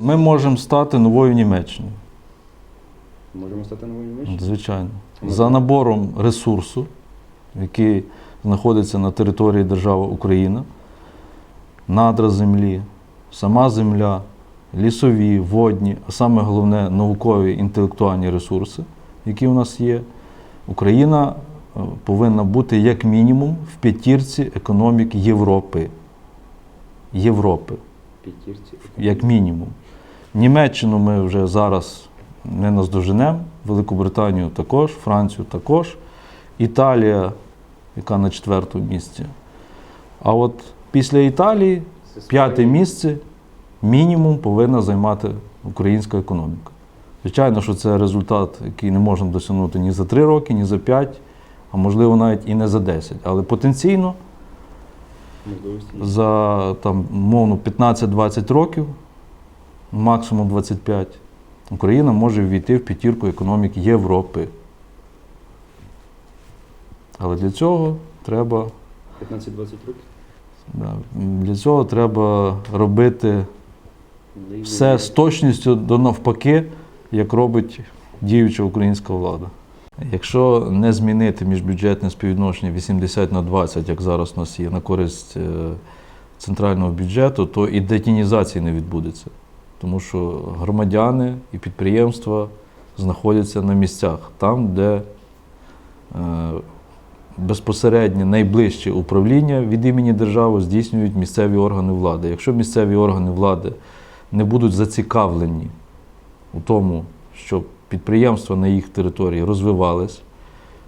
Ми можемо стати новою Німеччиною, Можемо стати новою Німеччиною? звичайно. За набором ресурсу, який знаходиться на території держави Україна, надра землі, сама земля, лісові, водні, а саме головне наукові інтелектуальні ресурси, які у нас є. Україна е, повинна бути як мінімум в п'ятірці економік Європи. Європи. П'ятірці. як мінімум. Німеччину ми вже зараз не наздоженемо, Великобританію також, Францію також, Італія, яка на четвертому місці. А от після Італії п'яте місце мінімум повинна займати українська економіка. Звичайно, що це результат, який не можна досягнути ні за 3 роки, ні за 5, а можливо навіть і не за 10. Але потенційно. За там, мовно 15-20 років, максимум 25, Україна може ввійти в п'ятірку економік Європи. Але для цього треба, 15-20 років. да, для цього треба робити все з точністю до навпаки, як робить діюча українська влада. Якщо не змінити міжбюджетне співвідношення 80 на 20, як зараз у нас є, на користь е, центрального бюджету, то і детінізації не відбудеться. Тому що громадяни і підприємства знаходяться на місцях, там, де е, безпосередньо найближче управління від імені держави здійснюють місцеві органи влади. Якщо місцеві органи влади не будуть зацікавлені у тому, щоб підприємства на їх території розвивались,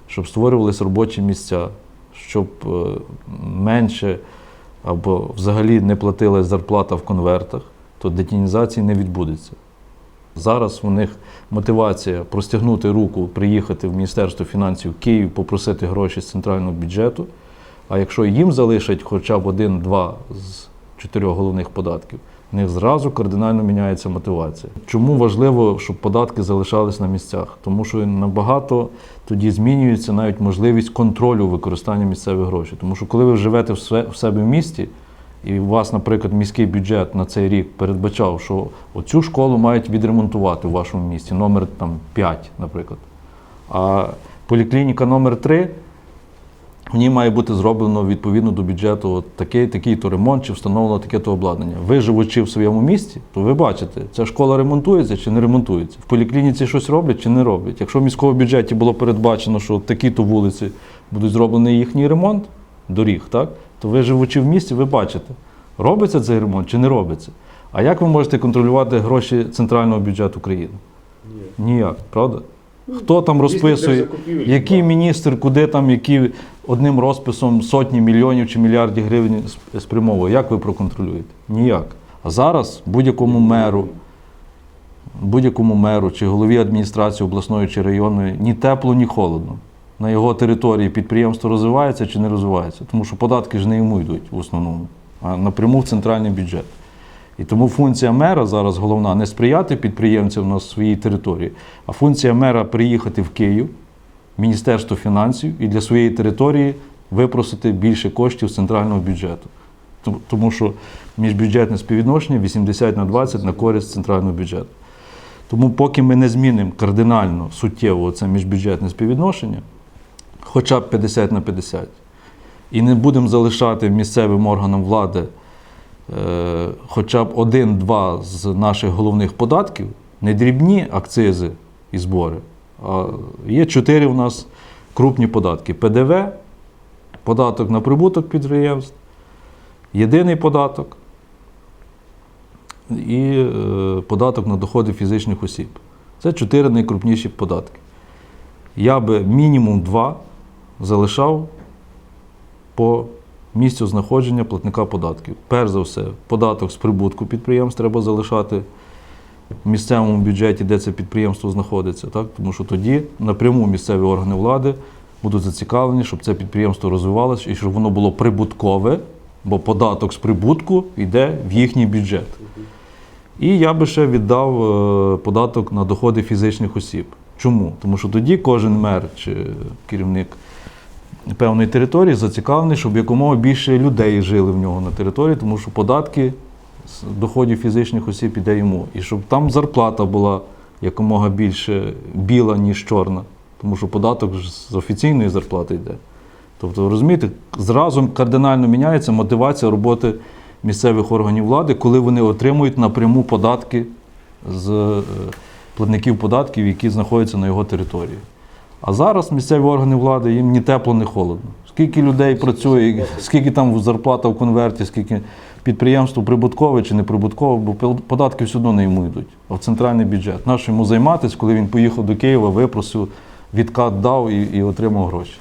щоб створювались робочі місця, щоб е, менше або взагалі не платилась зарплата в конвертах, то детінізації не відбудеться. Зараз у них мотивація простягнути руку, приїхати в Міністерство фінансів Київ, попросити гроші з центрального бюджету. А якщо їм залишать хоча б один-два з чотирьох головних податків, в них зразу кардинально міняється мотивація. Чому важливо, щоб податки залишались на місцях? Тому що набагато тоді змінюється навіть можливість контролю використання місцевих грошей. Тому що коли ви живете в себе в місті, і у вас, наприклад, міський бюджет на цей рік передбачав, що оцю школу мають відремонтувати в вашому місті, номер там 5, наприклад. А поліклініка номер 3 в ній має бути зроблено відповідно до бюджету от такий, такий то ремонт чи встановлено таке то обладнання. Ви живучи в своєму місті, то ви бачите, ця школа ремонтується чи не ремонтується. В поліклініці щось роблять чи не роблять. Якщо в міському бюджеті було передбачено, що такі-то вулиці будуть зроблений їхній ремонт доріг, так, то ви живучи в місті, ви бачите, робиться цей ремонт чи не робиться. А як ви можете контролювати гроші центрального бюджету країни? Ні. Ніяк, правда? Хто там розписує, який міністр, куди там, які одним розписом сотні мільйонів чи мільярдів гривень сп- спрямовує? Як ви проконтролюєте? Ніяк. А зараз будь-якому меру, будь-якому меру чи голові адміністрації обласної чи районної ні тепло, ні холодно. На його території підприємство розвивається чи не розвивається. Тому що податки ж не йому йдуть в основному, а напряму в центральний бюджет. І тому функція мера зараз головна не сприяти підприємцям на своїй території, а функція мера приїхати в Київ, Міністерство фінансів і для своєї території випросити більше коштів з центрального бюджету. Тому- що міжбюджетне співвідношення 80 на 20 на користь центрального бюджету. Тому поки ми не змінимо кардинально суттєво це міжбюджетне співвідношення, хоча б 50 на 50, і не будемо залишати місцевим органам влади хоча б один-два з наших головних податків, не дрібні акцизи і збори, а є чотири у нас крупні податки: ПДВ, податок на прибуток підприємств, єдиний податок і е, податок на доходи фізичних осіб. Це чотири найкрупніші податки. Я би мінімум два залишав по місцю знаходження платника податків. Перш за все, податок з прибутку підприємств треба залишати в місцевому бюджеті, де це підприємство знаходиться, так? тому що тоді напряму місцеві органи влади будуть зацікавлені, щоб це підприємство розвивалося і щоб воно було прибуткове, бо податок з прибутку йде в їхній бюджет. І я би ще віддав е, податок на доходи фізичних осіб. Чому? Тому що тоді кожен мер чи керівник певної території зацікавлений, щоб якомога більше людей жили в нього на території, тому що податки з доходів фізичних осіб іде йому. І щоб там зарплата була якомога більше біла, ніж чорна. Тому що податок з офіційної зарплати йде. Тобто, розумієте, зразу кардинально міняється мотивація роботи місцевих органів влади, коли вони отримують напряму податки з е, платників податків, які знаходяться на його території. А зараз місцеві органи влади їм ні тепло, ні холодно. Скільки людей працює, скільки там зарплата в конверті, скільки підприємство прибуткове чи не прибуткове, бо податки все одно не йому йдуть, а в центральний бюджет. Нащо йому займатися, коли він поїхав до Києва, випросив, відкат дав і, і отримав гроші.